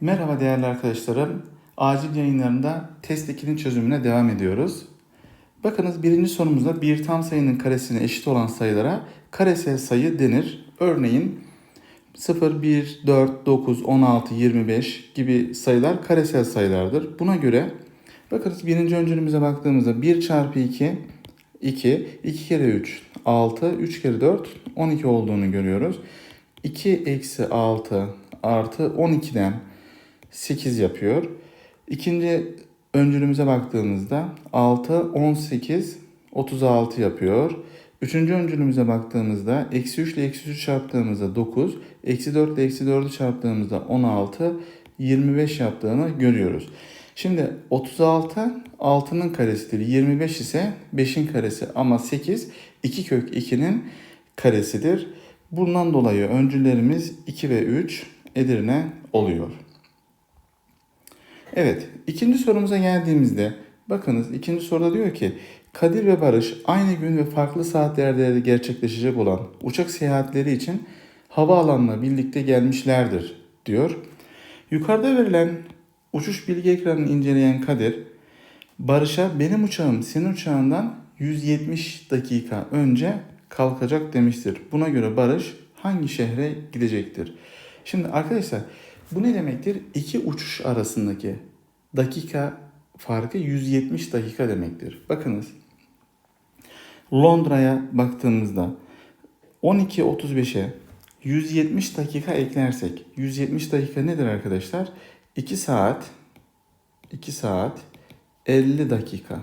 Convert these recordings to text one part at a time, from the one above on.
Merhaba değerli arkadaşlarım. Acil yayınlarında test 2'nin çözümüne devam ediyoruz. Bakınız birinci sorumuzda bir tam sayının karesine eşit olan sayılara karesel sayı denir. Örneğin 0, 1, 4, 9, 16, 25 gibi sayılar karesel sayılardır. Buna göre bakınız birinci öncülümüze baktığımızda 1 çarpı 2, 2, 2 kere 3, 6, 3 kere 4, 12 olduğunu görüyoruz. 2 eksi 6 artı 12'den 8 yapıyor. İkinci öncülümüze baktığımızda 6, 18, 36 yapıyor. Üçüncü öncülümüze baktığımızda eksi 3 ile eksi 3 çarptığımızda 9, eksi 4 ile eksi 4'ü çarptığımızda 16, 25 yaptığını görüyoruz. Şimdi 36 6'nın karesidir. 25 ise 5'in karesi ama 8 2 kök 2'nin karesidir. Bundan dolayı öncüllerimiz 2 ve 3 Edirne oluyor. Evet, ikinci sorumuza geldiğimizde bakınız ikinci soruda diyor ki Kadir ve Barış aynı gün ve farklı saatlerde gerçekleşecek olan uçak seyahatleri için havaalanına birlikte gelmişlerdir diyor. Yukarıda verilen uçuş bilgi ekranını inceleyen Kadir, Barış'a benim uçağım senin uçağından 170 dakika önce kalkacak demiştir. Buna göre Barış hangi şehre gidecektir? Şimdi arkadaşlar bu ne demektir? İki uçuş arasındaki dakika farkı 170 dakika demektir. Bakınız Londra'ya baktığımızda 12.35'e 170 dakika eklersek 170 dakika nedir arkadaşlar? 2 saat 2 saat 50 dakika.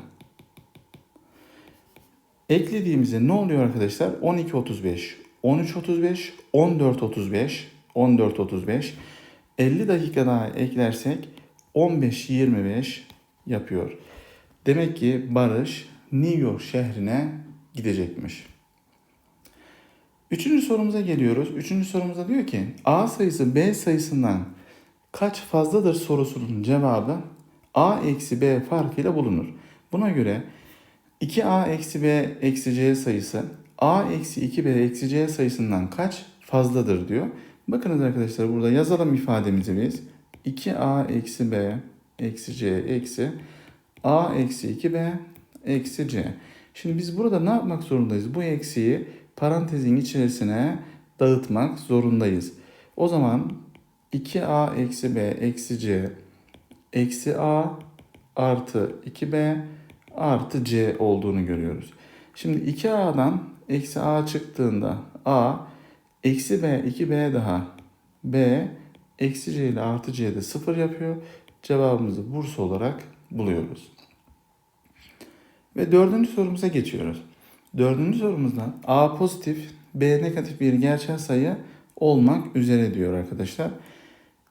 Eklediğimizde ne oluyor arkadaşlar? 12.35, 13.35, 14.35, 14.35 50 dakika daha eklersek 15.25 yapıyor. Demek ki Barış New York şehrine gidecekmiş. Üçüncü sorumuza geliyoruz. Üçüncü sorumuzda diyor ki A sayısı B sayısından kaç fazladır sorusunun cevabı A eksi B farkıyla bulunur. Buna göre 2A eksi B eksi C sayısı A eksi 2B eksi C sayısından kaç fazladır diyor. Bakınız arkadaşlar burada yazalım ifademizi biz. 2A eksi B eksi C eksi A eksi 2B eksi C. Şimdi biz burada ne yapmak zorundayız? Bu eksiyi parantezin içerisine dağıtmak zorundayız. O zaman 2A eksi B eksi C eksi A artı 2B artı C olduğunu görüyoruz. Şimdi 2A'dan eksi A çıktığında A eksi B 2B daha B eksi C ile artı C de 0 yapıyor. Cevabımızı Bursa olarak buluyoruz. Ve dördüncü sorumuza geçiyoruz. Dördüncü sorumuzda A pozitif, B negatif bir gerçel sayı olmak üzere diyor arkadaşlar.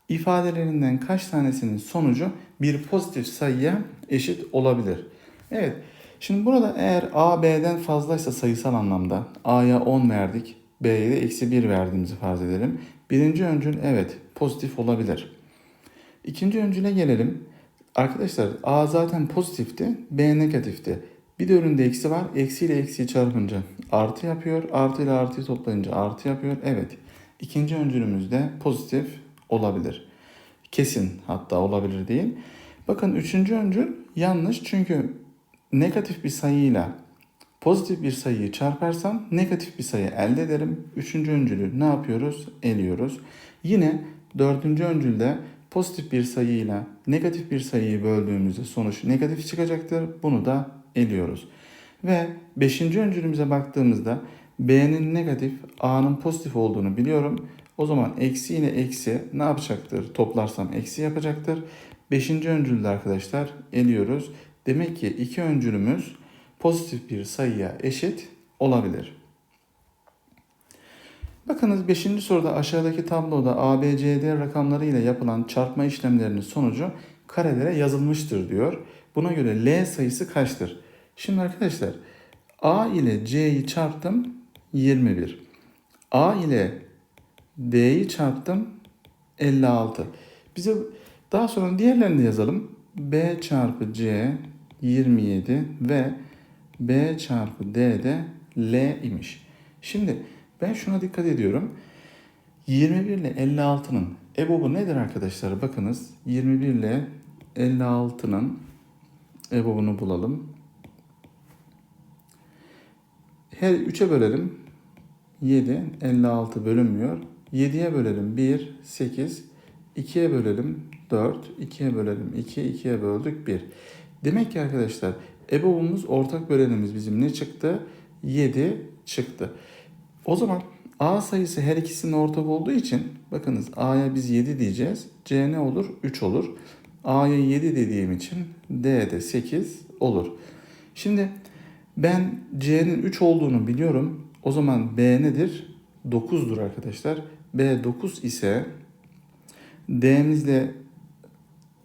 İfadelerinden kaç tanesinin sonucu bir pozitif sayıya eşit olabilir? Evet. Şimdi burada eğer A B'den fazlaysa sayısal anlamda A'ya 10 verdik, B'ye de eksi 1 verdiğimizi farz edelim. Birinci öncül evet pozitif olabilir. İkinci öncüle gelelim. Arkadaşlar A zaten pozitifti, B negatifti. Bir de önünde eksi var. Eksi ile eksiyi çarpınca artı yapıyor. Artı ile artıyı toplayınca artı yapıyor. Evet. İkinci öncülümüz de pozitif olabilir. Kesin hatta olabilir değil. Bakın üçüncü öncül yanlış çünkü negatif bir sayıyla pozitif bir sayıyı çarparsam negatif bir sayı elde ederim. Üçüncü öncülü ne yapıyoruz? Eliyoruz. Yine dördüncü öncülde pozitif bir sayıyla negatif bir sayıyı böldüğümüzde sonuç negatif çıkacaktır. Bunu da eliyoruz. Ve beşinci öncülümüze baktığımızda B'nin negatif, A'nın pozitif olduğunu biliyorum. O zaman eksi ile eksi ne yapacaktır? Toplarsam eksi yapacaktır. Beşinci öncülde arkadaşlar eliyoruz. Demek ki iki öncülümüz pozitif bir sayıya eşit olabilir. Bakınız 5. soruda aşağıdaki tabloda ABCD rakamları ile yapılan çarpma işlemlerinin sonucu karelere yazılmıştır diyor. Buna göre L sayısı kaçtır? Şimdi arkadaşlar A ile C'yi çarptım 21. A ile D'yi çarptım 56. Bize daha sonra diğerlerini de yazalım. B çarpı C 27 ve B çarpı D de L imiş. Şimdi ben şuna dikkat ediyorum. 21 ile 56'nın EBOB'u nedir arkadaşlar? Bakınız 21 ile 56'nın EBOB'unu bulalım. Her 3'e bölelim. 7, 56 bölünmüyor. 7'ye bölelim 1, 8. 2'ye bölelim 4, 2'ye bölelim 2, 2'ye böldük 1. Demek ki arkadaşlar EBOB'umuz ortak bölenimiz bizim ne çıktı? 7 çıktı. O zaman A sayısı her ikisinin ortak olduğu için bakınız A'ya biz 7 diyeceğiz. C ne olur? 3 olur. A'ya 7 dediğim için D de 8 olur. Şimdi ben C'nin 3 olduğunu biliyorum. O zaman B nedir? 9'dur arkadaşlar. B 9 ise D'miz de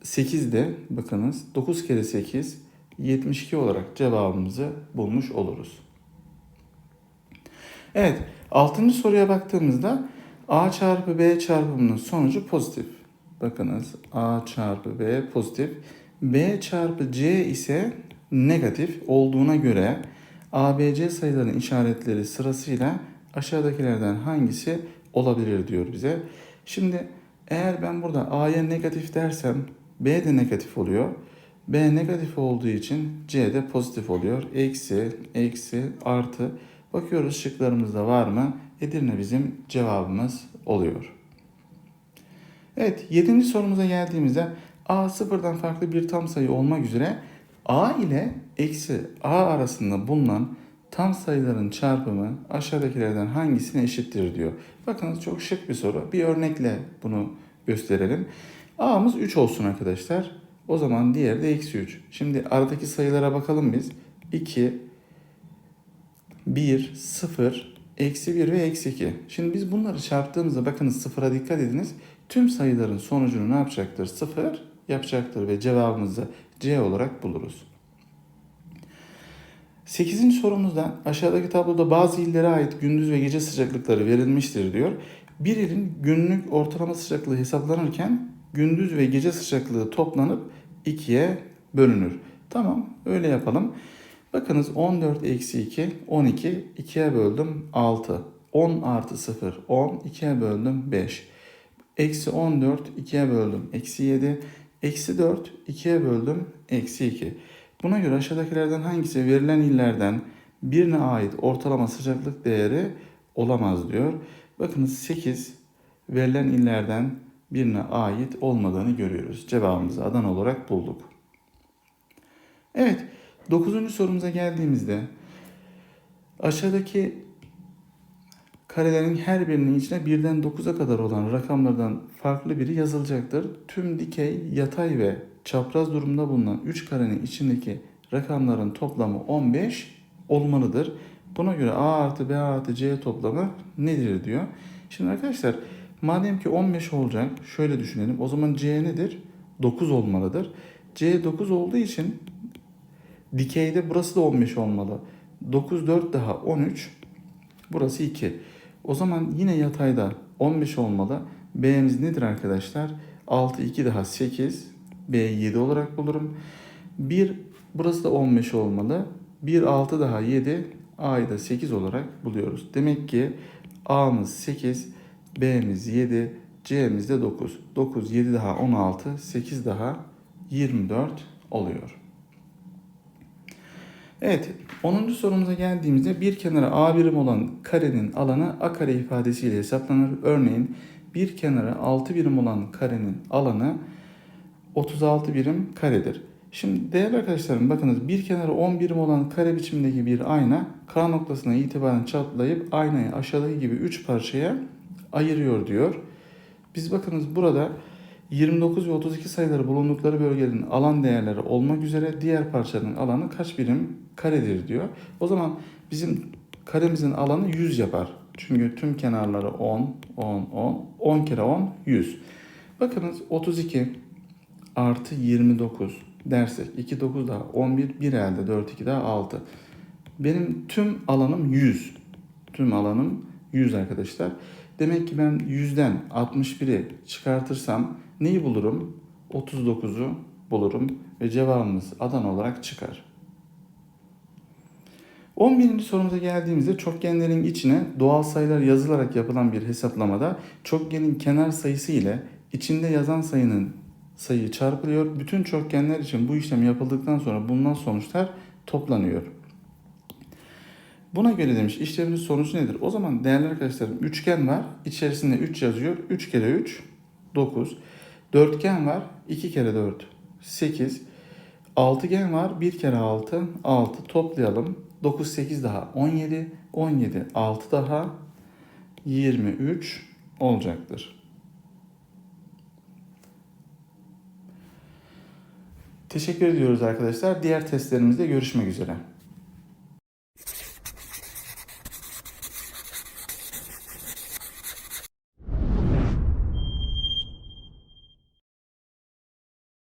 8 de bakınız 9 kere 8 72 olarak cevabımızı bulmuş oluruz. Evet, 6. soruya baktığımızda A çarpı B çarpımının sonucu pozitif. Bakınız A çarpı B pozitif. B çarpı C ise negatif olduğuna göre ABC sayılarının işaretleri sırasıyla aşağıdakilerden hangisi olabilir diyor bize. Şimdi eğer ben burada A'ya negatif dersem B de negatif oluyor. B negatif olduğu için C de pozitif oluyor. Eksi, eksi, artı. Bakıyoruz şıklarımızda var mı? Edirne bizim cevabımız oluyor. Evet, yedinci sorumuza geldiğimizde A sıfırdan farklı bir tam sayı olmak üzere A ile eksi A arasında bulunan tam sayıların çarpımı aşağıdakilerden hangisine eşittir diyor. Bakınız çok şık bir soru. Bir örnekle bunu gösterelim. A'mız 3 olsun arkadaşlar. O zaman diğeri de eksi 3. Şimdi aradaki sayılara bakalım biz. 2, 1, 0, eksi 1 ve eksi 2. Şimdi biz bunları çarptığımızda bakınız sıfıra dikkat ediniz. Tüm sayıların sonucunu ne yapacaktır? 0 yapacaktır ve cevabımızı C olarak buluruz. 8. sorumuzda aşağıdaki tabloda bazı illere ait gündüz ve gece sıcaklıkları verilmiştir diyor. Bir ilin günlük ortalama sıcaklığı hesaplanırken gündüz ve gece sıcaklığı toplanıp ikiye bölünür. Tamam öyle yapalım. Bakınız 14 eksi 2 12 2'ye böldüm 6. 10 artı 0 10 2'ye böldüm 5. Eksi 14 2'ye böldüm eksi 7. Eksi 4 2'ye böldüm eksi 2. Buna göre aşağıdakilerden hangisi verilen illerden birine ait ortalama sıcaklık değeri olamaz diyor. Bakınız 8 verilen illerden birine ait olmadığını görüyoruz. Cevabımızı Adana olarak bulduk. Evet, 9. sorumuza geldiğimizde aşağıdaki karelerin her birinin içine birden 9'a kadar olan rakamlardan farklı biri yazılacaktır. Tüm dikey, yatay ve çapraz durumda bulunan 3 karenin içindeki rakamların toplamı 15 olmalıdır. Buna göre A artı B artı C toplamı nedir diyor. Şimdi arkadaşlar madem ki 15 olacak şöyle düşünelim. O zaman C nedir? 9 olmalıdır. C 9 olduğu için dikeyde burası da 15 olmalı. 9 4 daha 13. Burası 2. O zaman yine yatayda 15 olmalı. B'miz nedir arkadaşlar? 6 2 daha 8. B 7 olarak bulurum. 1 burası da 15 olmalı. 1 6 daha 7. A'yı da 8 olarak buluyoruz. Demek ki A'mız 8, B'miz 7, C'miz de 9. 9 7 daha 16, 8 daha 24 oluyor. Evet, 10. sorumuza geldiğimizde bir kenara A birim olan karenin alanı A kare ifadesiyle hesaplanır. Örneğin bir kenara 6 birim olan karenin alanı 36 birim karedir. Şimdi değerli arkadaşlarım bakınız bir kenarı 10 birim olan kare biçimindeki bir ayna K noktasına itibaren çatlayıp aynayı aşağıdaki gibi 3 parçaya ayırıyor diyor. Biz bakınız burada 29 ve 32 sayıları bulundukları bölgenin alan değerleri olmak üzere diğer parçanın alanı kaç birim karedir diyor. O zaman bizim karemizin alanı 100 yapar. Çünkü tüm kenarları 10, 10, 10, 10 kere 10, 100. Bakınız 32 artı 29 dersek 2 9 daha 11 1 elde 4 2 daha 6. Benim tüm alanım 100. Tüm alanım 100 arkadaşlar. Demek ki ben 100'den 61'i çıkartırsam neyi bulurum? 39'u bulurum ve cevabımız Adana olarak çıkar. 11. sorumuza geldiğimizde çokgenlerin içine doğal sayılar yazılarak yapılan bir hesaplamada çokgenin kenar sayısı ile içinde yazan sayının sayı çarpılıyor. Bütün çokgenler için bu işlem yapıldıktan sonra bulunan sonuçlar toplanıyor. Buna göre demiş işlemin sonucu nedir? O zaman değerli arkadaşlarım üçgen var. içerisinde 3 yazıyor. 3 kere 3 9. Dörtgen var. 2 kere 4 8. Altıgen var. 1 kere 6 6. Toplayalım. 9 8 daha 17. 17 6 daha 23 olacaktır. Teşekkür ediyoruz arkadaşlar. Diğer testlerimizde görüşmek üzere.